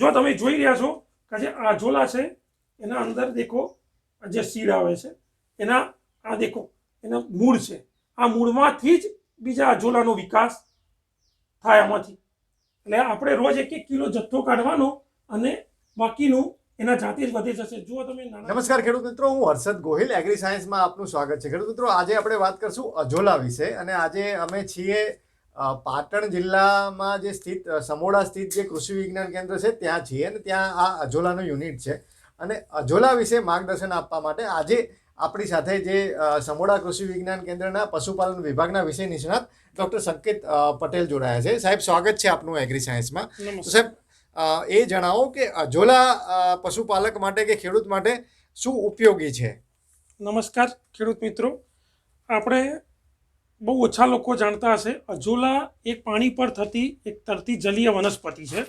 જો તમે જોઈ રહ્યા છો કે જે આજોલા છે, એના અંદર દેખો જે સીડ આવે છે, એના, આ દેખો, એના મૂળ છે. આ મૂળમાંથી જ બીજા આજોલાનો વિકાસ થાય આમાંથી. એટલે આપણે રોજ એક એક કિલો જથ્થો કાઢવાનો અને બાકીનું એના જાતે જ વધે જશે. જો તમે નમસ્કાર ખેડૂત મિત્રો, હું હર્ષદ ગોહિલ એગ્રી સાયન્સમાં આપનું સ્વાગત છે. ખેડૂત મિત્રો, આજે આપણે વાત કરશું અજોલા વિશે અને આજે અમે છીએ પાટણ જિલ્લામાં જે સ્થિત સમોડા સ્થિત જે કૃષિ વિજ્ઞાન કેન્દ્ર છે ત્યાં છીએ અને ત્યાં આ અજોલાનું યુનિટ છે. અને અજોલા વિશે માર્ગદર્શન આપવા માટે આજે આપણી સાથે જે સમોડા કૃષિ વિજ્ઞાન કેન્દ્રના પશુપાલન વિભાગના વિષય નિષ્ણાત ડૉક્ટર સંકેત પટેલ જોડાયા છે. સાહેબ સ્વાગત છે આપનું એગ્રી સાયન્સમાં તો સાહેબ એ જણાવો કે અજોલા પશુપાલક માટે કે ખેડૂત માટે શું ઉપયોગી છે? નમસ્કાર ખેડૂત મિત્રો. આપણે બહુ ઓછા લોકો જાણતા હશે. અજોલા એક પાણી પર થતી એક તરતી જલીય વનસ્પતિ છે.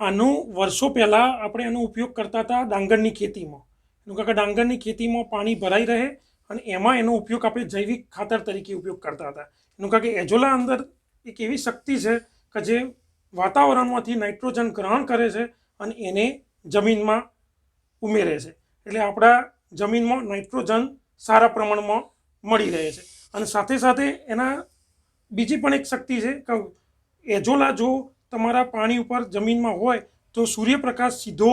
આનું વર્ષો પહેલાં આપણે એનો ઉપયોગ કરતા હતા ડાંગરની ખેતીમાં. એનું કારણ કે ડાંગરની ખેતીમાં પાણી ભરાઈ રહે અને એમાં એનો ઉપયોગ આપણે જૈવિક ખાતર તરીકે ઉપયોગ કરતા હતા. એનું કારણ કે એજોલા અંદર એક એવી શક્તિ છે કે જે વાતાવરણમાંથી નાઇટ્રોજન ગ્રહણ કરે છે અને એને જમીનમાં ઉમેરે છે. એટલે આપણા જમીનમાં નાઇટ્રોજન સારા પ્રમાણમાં મળી રહે છે. અને સાથે સાથે એના બીજી પણ એક શક્તિ છે કે એજોલા જો તમારા પાણી ઉપર જમીનમાં હોય તો સૂર્યપ્રકાશ સીધો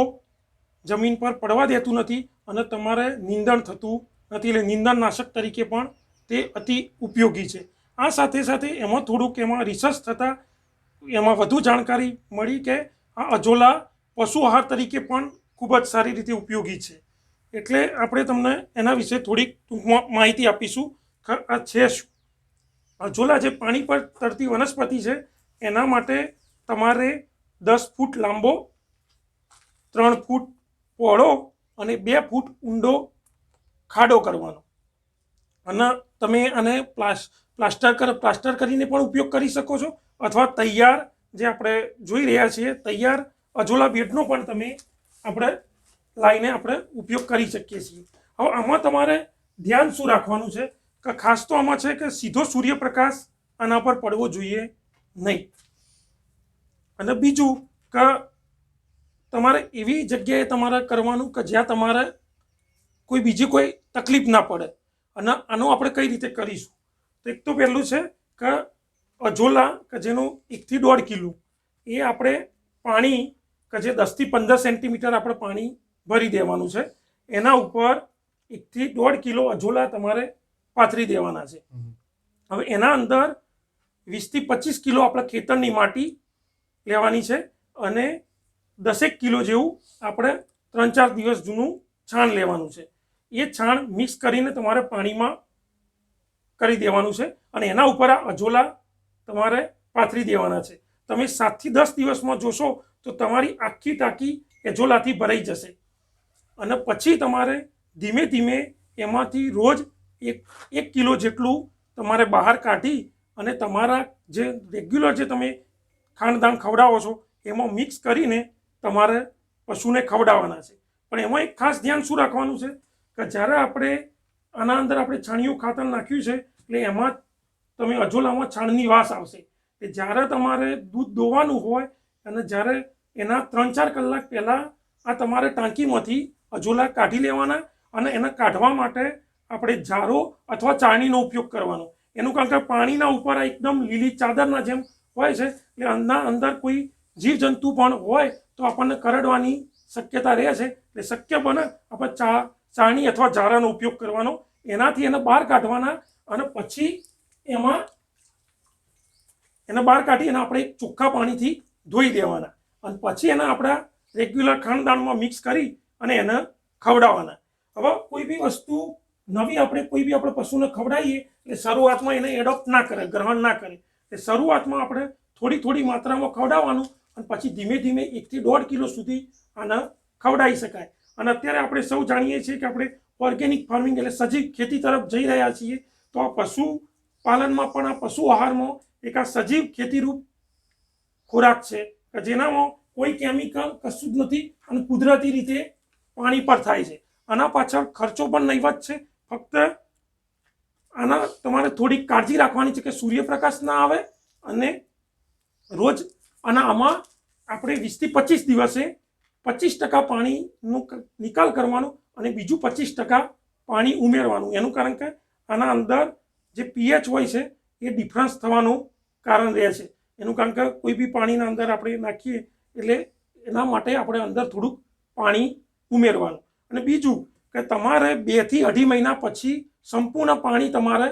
જમીન પર પડવા દેતું નથી અને તમારે નિંદણ થતું નથી એટલે નિંદણનાશક તરીકે પણ તે અતિ ઉપયોગી છે. આ સાથે સાથે એમાં થોડુંક એમાં રિસર્ચ થતાં એમાં વધુ જાણકારી મળી કે આ અજોલા પશુ આહાર તરીકે પણ ખૂબ જ સારી રીતે ઉપયોગી છે. એટલે આપણે તમને એના વિશે થોડીક ટૂંકમાં માહિતી આપીશું. આ છે અજોલા જે પાણી પર તરતી વનસ્પતિ છે, એના માટે તમારે દસ ફૂટ લાંબો, ત્રણ ફૂટ પહોળો અને બે ફૂટ ઊંડો ખાડો કરવાનો. અને તમે આને પ્લાસ, પ્લાસ્ટર કર, પ્લાસ્ટર કરીને પણ ઉપયોગ કરી શકો છો, અથવા તૈયાર જે આપણે જોઈ રહ્યા છીએ, તૈયાર અજોલા બેડનો પણ તમે આપણે લાઈને આપણે ઉપયોગ કરી શકીએ છીએ. હવે આમાં તમારે ધ્યાન શું રાખવાનું છે? ખાસ તો આમાં છે કે સીધો સૂર્યપ્રકાશ આના પર પડવો જોઈએ નહીં. અને બીજું કે તમારે એવી જગ્યાએ તમારે કરવાનું કે જ્યાં તમારે કોઈ બીજી કોઈ તકલીફ ના પડે. અને આનું આપણે કઈ રીતે કરીશું? તો એક તો પહેલું છે કે અજોલા કે જેનું એકથી દોઢ કિલો એ આપણે પાણી કે જે દસથી પંદર સેન્ટીમીટર આપણે પાણી ભરી દેવાનું છે. એના ઉપર એકથી દોઢ કિલો અજોલા તમારે પાથરી દેવાના છે. હવે એના અંદર વીસથી પચીસ કિલો આપણે ખેતરની માટી લેવાની છે અને દસેક કિલો જેવું આપણે ત્રણ ચાર દિવસ જૂનું છાણ લેવાનું છે. એ છાણ મિક્સ કરીને તમારે પાણીમાં કરી દેવાનું છે અને એના ઉપર આ અજોલા તમારે પાથરી દેવાના છે. તમે સાતથી દસ દિવસમાં જોશો તો તમારી આખી ટાંકી એજોલાથી ભરાઈ જશે. અને પછી તમારે ધીમે ધીમે એમાંથી રોજ એક એક કિલો જેટલું તમારે બહાર કાઢી અને તમારા જે રેગ્યુલર જે તમે ખાંડદાણ ખવડાવો છો, એમાં મિક્સ કરીને તમારે પશુને ખવડાવવાના છે. પણ એમાં એક ખાસ ધ્યાન શું રાખવાનું છે કે જ્યારે આપણે આના અંદર આપણે છાણિયું ખાતર નાખ્યું છે, એટલે એમાં તમે અજોલામાં છાણની વાસ આવશે. કે જ્યારે તમારે દૂધ દોવાનું હોય અને જ્યારે એના ત્રણ ચાર કલાક પહેલાં આ તમારે ટાંકીમાંથી અજોલા કાઢી લેવાના અને એને કાઢવા માટે આપણે ઝારો અથવા ચાણીનો ઉપયોગ કરવાનો. એનું કારણ કે પાણીના ઉપર એકદમ લીલી ચાદરના જેમ હોય છે, એટલે અંદર અંદર કોઈ જીવજંતુ પણ હોય તો આપણને કરડવાની શક્યતા રહે છે. એટલે શક્ય બને આપણે ચા, ચાણી અથવા ઝારાનો ઉપયોગ કરવાનો. એનાથી એને બહાર કાઢવાના અને પછી એમાં એને બહાર કાઢી એને આપણે ચોખ્ખા પાણીથી ધોઈ દેવાના. અને પછી એને આપણા રેગ્યુલર ખાંડદાણમાં મિક્સ કરી અને એને ખવડાવવાના. હવે કોઈ બી વસ્તુ નવી આપણે કોઈ બી આપણે પશુને ખવડાવીએ, એટલે શરૂઆતમાં એને એડોપ્ટ ના કરે, ગ્રહણ ના કરે. એટલે શરૂઆતમાં આપણે થોડી થોડી માત્રામાં ખવડાવવાનું અને પછી ધીમે ધીમે એકથી દોઢ કિલો સુધી આને ખવડાવી શકાય. અને અત્યારે આપણે સૌ જાણીએ છીએ કે આપણે ઓર્ગેનિક ફાર્મિંગ એટલે સજીવ ખેતી તરફ જઈ રહ્યા છીએ, તો આ પશુ પાલનમાં પણ આ પશુ આહારમાં એક આ સજીવ ખેતીરૂપ ખોરાક છે, કે જેનામાં કોઈ કેમિકલ કશું જ નથી અને કુદરતી રીતે પાણી પર થાય છે. આના પાછળ ખર્ચો પણ નહીવત છે ફક્ત આના તમારે થોડીક કાળજી રાખવાની છે કે સૂર્યપ્રકાશ ના આવે અને રોજ અને આમાં આપણે વીસથી પચીસ દિવસે પચીસ ટકા પાણીનું નિકાલ કરવાનો અને બીજું પચીસ ટકા પાણી ઉમેરવાનું. એનું કારણ કે આના અંદર જે પીએચ હોય છે એ ડિફરન્સ થવાનું કારણ રહે છે. એનું કારણ કે કોઈ બી પાણીના અંદર આપણે નાખીએ એટલે એના માટે આપણે અંદર થોડુંક પાણી ઉમેરવાનું. અને બીજું કે તમારે બેથી અઢી મહિના પછી સંપૂર્ણ પાણી તમારે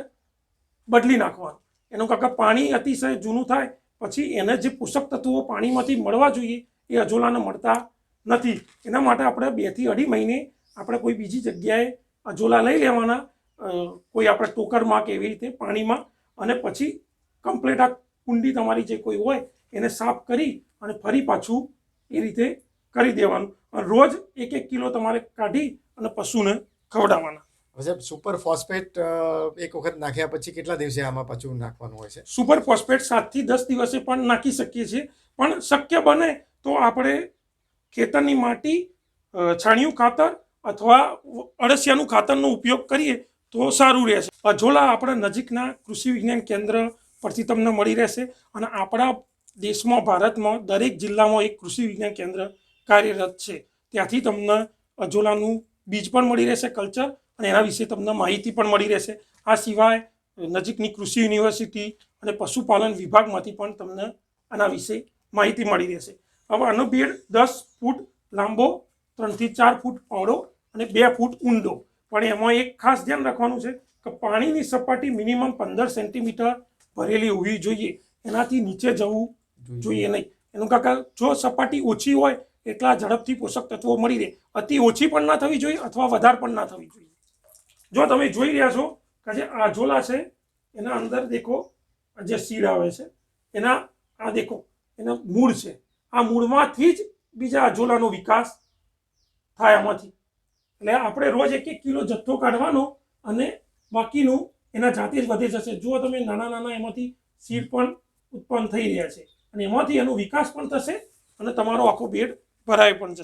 બદલી નાખવાનું. એનું કારણ પાણી અતિશય જૂનું થાય, પછી એને જે પોષક તત્વો પાણીમાંથી મળવા જોઈએ, એ અજોલાને મળતા નથી. એના માટે આપણે બેથી અઢી મહિને આપણે કોઈ બીજી જગ્યાએ અજોલા લઈ લેવાના કોઈ આપણે ટોકરમાં કે એવી રીતે પાણીમાં, અને પછી કમ્પ્લેટ આ કુંડી તમારી જે કોઈ હોય, એને સાફ કરી અને ફરી પાછું એ રીતે કરી દેવાનું અને રોજ એક એક કિલો તમારે કાઢી અને પશુને ખવડાવવાના. સાહેબ સુપર ફોસ્ફેટ એક વખત નાખ્યા પછી કેટલા દિવસે આમાં પાછું નાખવાનું હોય છે? સુપર ફોસ્ફેટ સાતથી દસ દિવસે પણ નાખી શકીએ છીએ પણ શક્ય બને તો આપણે ખેતરની માટી છાણિયું ખાતર અથવા અળસિયાનું ખાતરનો ઉપયોગ કરીએ તો સારું રહેશે. અજોલા આપણા નજીકના કૃષિ વિજ્ઞાન કેન્દ્ર પરથી તમને મળી રહેશે અને આપણા દેશમાં ભારતમાં દરેક જિલ્લામાં એક કૃષિ વિજ્ઞાન કેન્દ્ર કાર્યરત છે. ત્યાંથી તમને અજોલાનું બીજ પણ મળી રહેશે કલ્ચર અને એના વિશે તમને માહિતી પણ મળી રહેશે. આ સિવાય નજીકની કૃષિ યુનિવર્સિટી અને પશુપાલન વિભાગમાંથી પણ તમને આના વિશે માહિતી મળી રહેશે. હવે આનો બેડ દસ ફૂટ લાંબો ત્રણથી ચાર ફૂટ પહોળો અને બે ફૂટ ઊંડો. પણ એમાં એક ખાસ ધ્યાન રાખવાનું છે કે પાણીની સપાટી મિનિમમ પંદર સેન્ટીમીટર ભરેલી હોવી જોઈએ. એનાથી નીચે જવું જોઈએ નહીં. એનું કાકા જો સપાટી ઓછી હોય એટલા ઝડપથી પોષક તત્વો મળી રહે. અતિ ઓછી પણ ના થવી જોઈએ અથવા વધારે પણ ના થવી જોઈએ. જો તમે જોઈ રહ્યા છો કે જે આજોલા છે, એના અંદર દેખો જે સીડ આવે છે, એના, આ દેખો, એના મૂળ છે. આ મૂળમાંથી જ બીજા આજોલાનો વિકાસ થાય આમાંથી. એટલે આપણે રોજ એક એક કિલો જથ્થો કાઢવાનો અને બાકીનું એના જાતે જ વધે જશે. જો તમે નાના નાના એમાંથી સીડ પણ ઉત્પન્ન થઈ રહ્યા છે. અને એમાંથી એનો વિકાસ પણ થશે અને તમારો આખો બેડ ભરાઈ પણ જશે